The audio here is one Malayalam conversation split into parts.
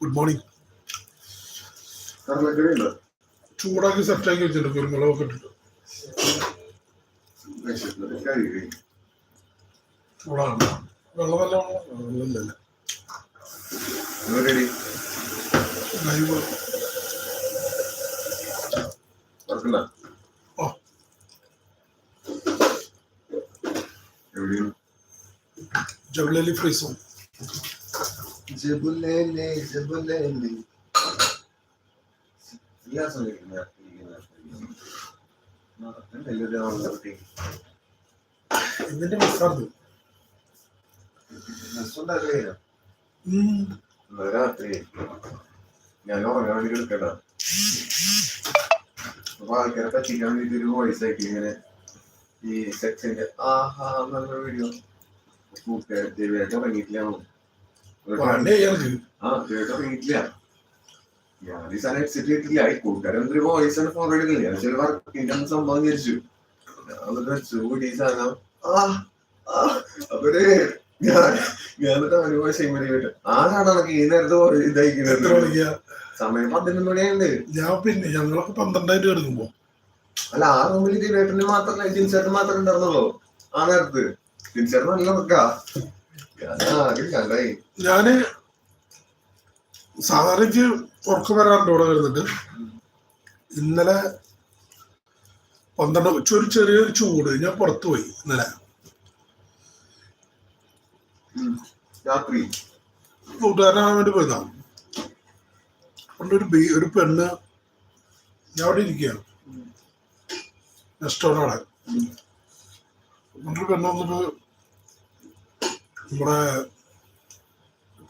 ഗുഡ് മോർണിംഗ് ചൂടാക്കി സെറ്റാക്കി വെച്ചിട്ടുണ്ട് കുരുമുളകൊക്കെ ഇട്ടിട്ട്. ചൂടാണ്. വെള്ളം നല്ല ഓ ജബലലി ഫ്രീസും ജബുലേലെ ജബുലേലെ. ഇതിന്റെ മസാർന്ന് ഉണ്ടാക്കില്ല ഇന്നലെ രാത്രി ഞാൻ ഉറങ്ങാൻ വേണ്ടി എടുക്കണ്ട. അപ്പൊ ആൾക്കാരെ പറ്റിക്കാൻ വേണ്ടി ഒരു വോയിസ് ആക്കി ഇങ്ങനെ ഈ സെക്ഷന്റെ ആഹാ എന്നുള്ള വീഡിയോ കൂട്ടുകാരായിട്ട് ഉറങ്ങിയിട്ടില്ല. പണ്ടേ ഉറങ്ങിയിട്ടില്ല ഞാൻ ഈ സാധനം എക്സിറ്റ് ചെയ്തിട്ടില്ല ഈ കൂട്ടുകാരൻ എന്തൊരു വോയിസ് ആണ് ഫോർവേഡ് ചെയ്തില്ല ഞാൻ ചില വർക്കിന്റെ സംഭവം വിചാരിച്ചു. എന്നിട്ട് സാധനം ആ അവർ ഞാൻ ഞാൻ എന്നിട്ട് അവന് പോയി ചെയ്യുമ്പോൾ കേട്ടു ആ സാധനം ഈ നേരത്തെ ഇതായിരിക്കുന്നത് സമയം പതിനൊന്ന് മണിയുണ്ട് ഞാൻ പിന്നെ ഞങ്ങളൊക്കെ പന്ത്രണ്ടായിട്ട് കിടക്കുമ്പോ. അല്ല ആ റൂമിൽ ദിവേട്ടന് മാത്രമല്ല ജിൻസേട്ടൻ മാത്രമേ ഉണ്ടായിരുന്നുള്ളൂ ആ നേരത്ത്. ജിൻസേട്ടൻ നല്ല കണ്ടായി ഞാൻ സാധാരണ എനിക്ക് ഉറക്കം വരാറുണ്ട് ഇവിടെ വരുന്നുണ്ട് ഇന്നലെ പന്ത്രണ്ട് ഒരു ചെറിയൊരു ചൂട്. ഞാൻ പുറത്തു പോയി ഇന്നലെ. രാത്രി? കൂട്ടുകാരനാകാൻ വേണ്ടി പോയതാ. പണ്ടൊരു ഒരു ഒരു പെണ്ണ് ഞാൻ അവിടെ ഇരിക്കുകയാണ്. റെസ്റ്റോറന്റ് അവിടെ. പണ്ടൊരു പെണ്ണ് വന്നിട്ട് നമ്മുടെ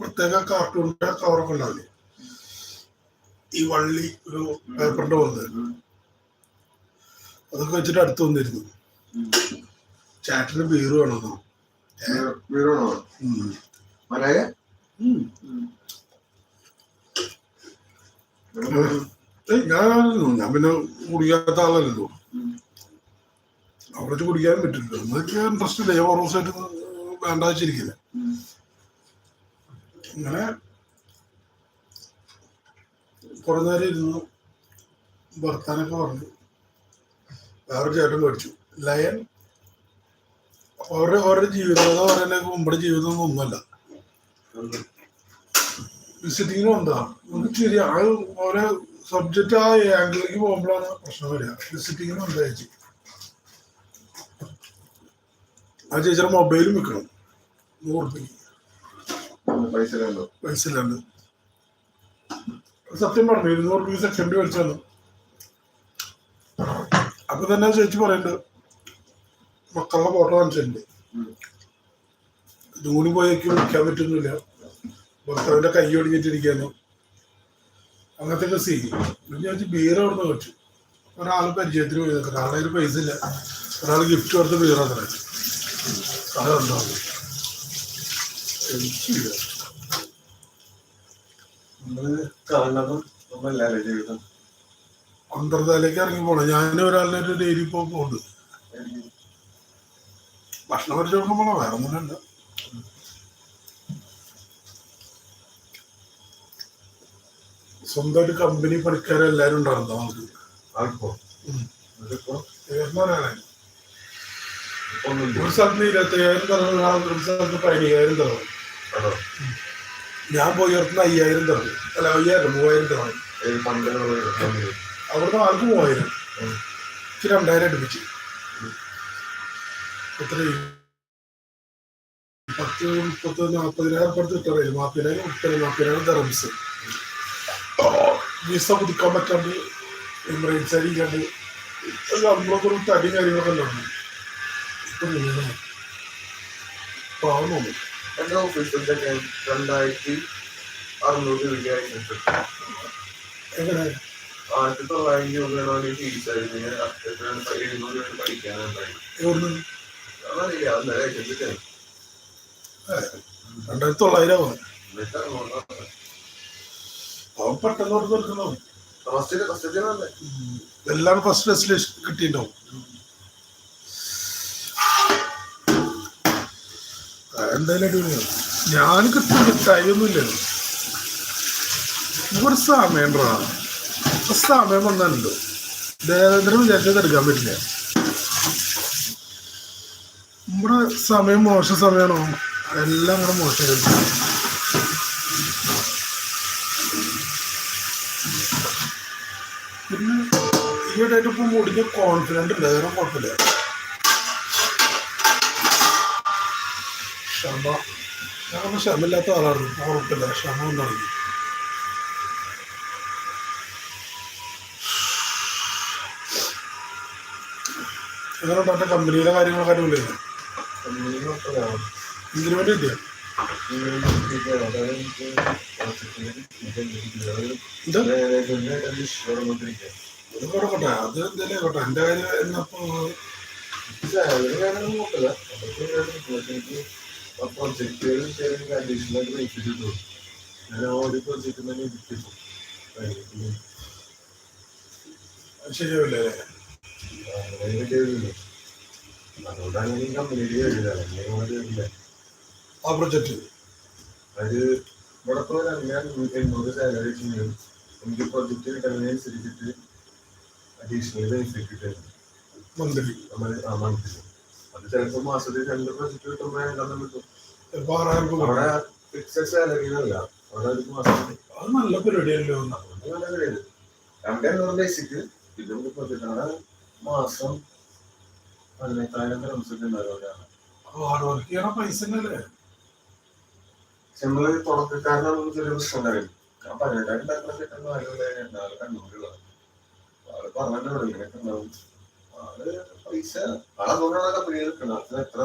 പ്രത്യേക കാർട്ടൂണിന്റെ കവറൊക്കെ ഉണ്ടാവില്ലേ? ഈ വള്ളി ഒരു പേപ്പറിന്റെ വന്നത് അതൊക്കെ വെച്ചിട്ട് അടുത്ത് വന്നിരുന്നു. ചാറ്റിന് ബീറ് വേണമെന്നോ. ഏയ് ഞാനായിരുന്നു ഞാൻ പിന്നെ കുടിക്കാത്ത ആളല്ലല്ലോ. അവിടെ കുടിക്കാൻ പറ്റില്ല എന്നൊക്കെ ഇൻട്രസ്റ്റ് ഇല്ല? ഞാൻ ഓർമ്മ വേണ്ട വെച്ചിരിക്കില്ല. അങ്ങനെ കുറെ നേരം ഇരുന്നു. ഭർത്താനൊക്കെ പറഞ്ഞു. വേറൊരു ചേട്ടൻ പഠിച്ചു. ലയൻ. അവരുടെ അവരുടെ ജീവിതം എന്ന് പറയുന്നത് മുമ്പടെ ജീവിതം ഒന്നും ഒന്നുമല്ല വിസിറ്റിങ്ങിനും വന്നതാ നമുക്ക് ശരി ആ ഓരോ സബ്ജക്റ്റ് ആ ആംഗിളിലേക്ക് പോകുമ്പോഴാണ് പ്രശ്നം വരിക. വിസിറ്റിങ്ങിനും വന്ന ചേച്ചി ആ ചേച്ചിയുടെ മൊബൈലും വെക്കണം നൂറ് രൂപയ്ക്ക് പൈസ ഉണ്ടോ പൈസ ഇല്ലാണ്ട് സത്യം പറഞ്ഞു ഇരുന്നൂറ് രൂപ സെക്കൻഡ് മേടിച്ചാണ് അപ്പൊ തന്നെ ചേച്ചി പറയുന്നുണ്ട് മക്കളുടെ ഫോട്ടോ കാണിച്ചിട്ടുണ്ട്. കൂടി പോയേക്ക് വിളിക്കാൻ പറ്റുന്നില്ല. ഭർത്താവിന്റെ കൈ ഒടിഞ്ഞിട്ടിരിക്കാനോ അങ്ങനത്തെ ഒക്കെ സീൻ ഞാൻ ബീർ അവിടുന്ന് വെച്ചു ഒരാൾ പരിചയത്തിന് പോയി. നിൽക്കുന്നത് ആളെ പൈസ ഇല്ല. ഒരാൾ ഗിഫ്റ്റ് കൊടുത്ത് ബീർ അത്ര അതുണ്ടാവും എനിക്ക് നമ്മൾ നമ്മളല്ലേ ജീവിതം. ഇറങ്ങി പോണം. ഞാൻ ഒരാളിനെ ഒരു ഡെയിലി പോകുന്നുണ്ട് ഭക്ഷണം പരിചയം കൊടുക്കുമ്പോഴോ വേറെ ഒന്നുമില്ല. സ്വന്തമായിട്ട് കമ്പനി പണിക്കാരെല്ലാരും ഉണ്ടായിരുന്നു? നമുക്ക്? ആൾക്കോ. ഇതിപ്പോ തീർന്നാനാണ് ഒന്നുമില്ല ഒരു സ്ഥലത്ത് ഇരുപത്തി അയ്യായിരം തരണം ഒരു സ്ഥലത്ത് പതിനയ്യായിരം തരണം. ആണോ? ഞാൻ പോയി ഉയർത്തുന്ന അയ്യായിരം തരണം. അല്ല അയ്യായിരം മൂവായിരം തരണം. അവിടുന്ന് ആൾക്ക് മൂവായിരം. ഇച്ചിരി രണ്ടായിരം അടുപ്പിച്ച്. എത്രയും പത്ത് മുപ്പത് നാൽപ്പതിനായിരം അടുത്ത് ഇട്ടറിയില്ല നാൽപ്പതിനായിരം മുപ്പത് നാൽപ്പതിനായിരം തെറംസ് വിസ പുതുക്കാൻ പറ്റാണ്ട് എമിറേറ്റ്സ് അടിക്കാണ്ട് നമ്മളൊക്കെ ഒരു തടി കാര്യങ്ങളൊക്കെ ഉണ്ടായിരുന്നു ഇപ്പൊ ഇങ്ങനെ പാവം തോന്നും. എന്റെ ഓഫീസിലൊക്കെ രണ്ടായിരത്തി അറുന്നൂറ് രൂപയായിട്ടുണ്ട് ആയിരത്തി തൊള്ളായിരം രൂപയാണ് ഫീസ് ആയിരുന്നു. ഞാൻ എഴുന്നൂറ് രൂപ പഠിക്കാനുണ്ടായി അതറിയില്ല. അന്നേരം രണ്ടായിരത്തി തൊള്ളായിരം അവൻ പെട്ടെന്ന് കൊടുത്തു നിൽക്കുന്നോ ഫസ്റ്റ് ഫസ്റ്റ് എല്ലാവരും ഫസ്റ്റ് ഡെസ്റ്റിനേഷൻ കിട്ടിയിട്ടുണ്ടാവും. എന്തായാലും അടിപൊളിയാണ് ഞാൻ കിട്ടും കിട്ടായൊന്നുമില്ലല്ലോ ഇവിടെ സമയം സമയം വന്നിട്ടുണ്ട്. ദേവേന്ദ്രൻ വിചാരിച്ചത് എടുക്കാൻ പറ്റില്ല. നമ്മുടെ സമയം മോശം സമയമാണോ എല്ലാം കൂടെ മോശം പിന്നെ ഈയിടെയായിട്ട് ഇപ്പം മുടിഞ്ഞ കോൺഫിഡന്റ് ഇല്ല. വേറെ കുഴപ്പമില്ല. ക്ഷമ. ഞാൻ ക്ഷമയില്ലാത്ത ആളാണ്. കുഴപ്പമില്ല ക്ഷമ ഒന്നാണ് എങ്ങനെ മറ്റേ കമ്പനിയിലെ കാര്യങ്ങളൊക്കെ എന്താ? ഇത് കൊടുക്കട്ടെ അത് എന്തായാലും ആയിക്കോട്ടെ. എന്റെ കാര്യം എന്നപ്പോ ശരിയാവില്ലേ അതുകൊണ്ടാണ് ഈ കമ്പനിയിൽ എഴുതാറ് ആ പ്രൊജക്റ്റ് അത് ഇവിടെ പോയാൽ ഞാൻ എണ്ണൂറ് സാലറി ചെയ്യും എനിക്ക് പ്രൊജക്റ്റ് കിട്ടുന്നതിനനുസരിച്ചിട്ട് അഡീഷണൽ ബെനിഫിറ്റ് കിട്ടും മന്ത്രി നമ്മൾ ആ മന്ത്ലി അത് ചിലപ്പോൾ മാസത്തിൽ രണ്ട് പ്രൊജക്റ്റ് കിട്ടുമ്പോൾ രണ്ടെണ്ണം കിട്ടും അവിടെ ഒരു മാസം അത് നല്ല പരിപാടിയല്ലോ അതുകൊണ്ട് നല്ല ഗ്രേഡ് രണ്ട് എണ്ണൂറ് ബേസിക് പിന്നെ നമുക്ക് അവിടെ മാസം പതിനെട്ടായിരം റംസൊക്കെ ഉണ്ടാവും അവിടെ. ഹാർഡ് വർക്ക് ചെയ്യണ പൈസ അല്ലേ നമ്മൾ തുടക്കക്കാരനാണെന്ന് ചെറിയ പ്രശ്നം ഉണ്ടായിരുന്നു ഞാൻ പതിനെട്ടായിരം ഉണ്ടാക്കുന്ന കിട്ടുന്ന ആളുകളെ നാല് കണ്ണൂരുള്ള ആൾ പറഞ്ഞിട്ടുണ്ട് ഇങ്ങനെയൊക്കെ ഉണ്ടാവും. ആൾ പൈസ എത്ര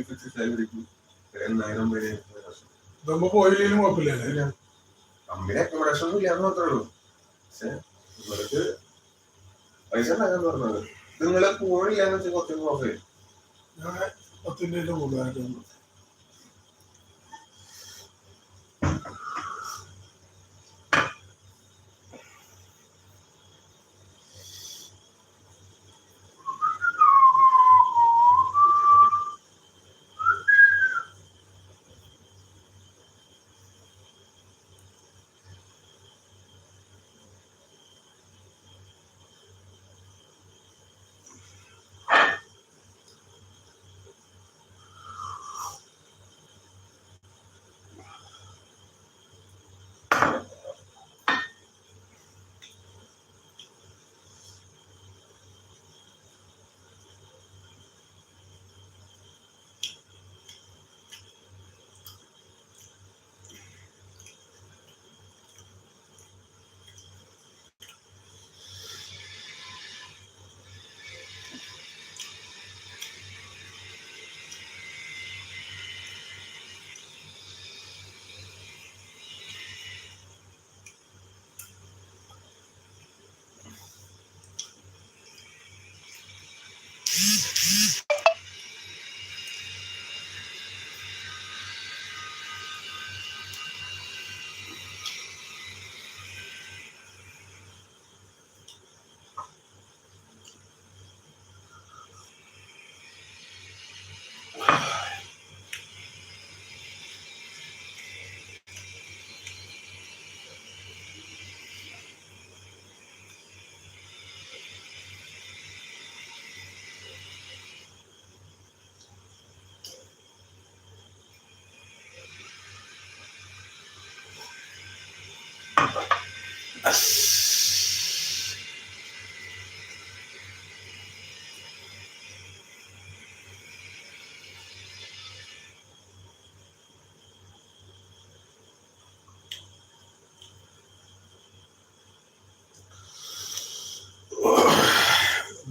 ഫിക്സ് എണ്ണായിരം വരെ ഇതാകുമ്പോ പോയില്ലേലും കുഴപ്പമില്ലല്ലേ കമ്പനി അക്കോമഡേഷൻ ഒന്നും ഇല്ലാന്ന് മാത്രമേ ഉള്ളൂ. പക്ഷെ ഇവർക്ക് പൈസ ഉണ്ടാകാന്ന് പറഞ്ഞത്. നിങ്ങളെ പോണില്ലാന്ന് വെച്ചാൽ കുറച്ച് നോക്കേ ഞാൻ പത്തിന്റെ കൂടുതലായിട്ട്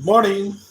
മോർണിംഗ്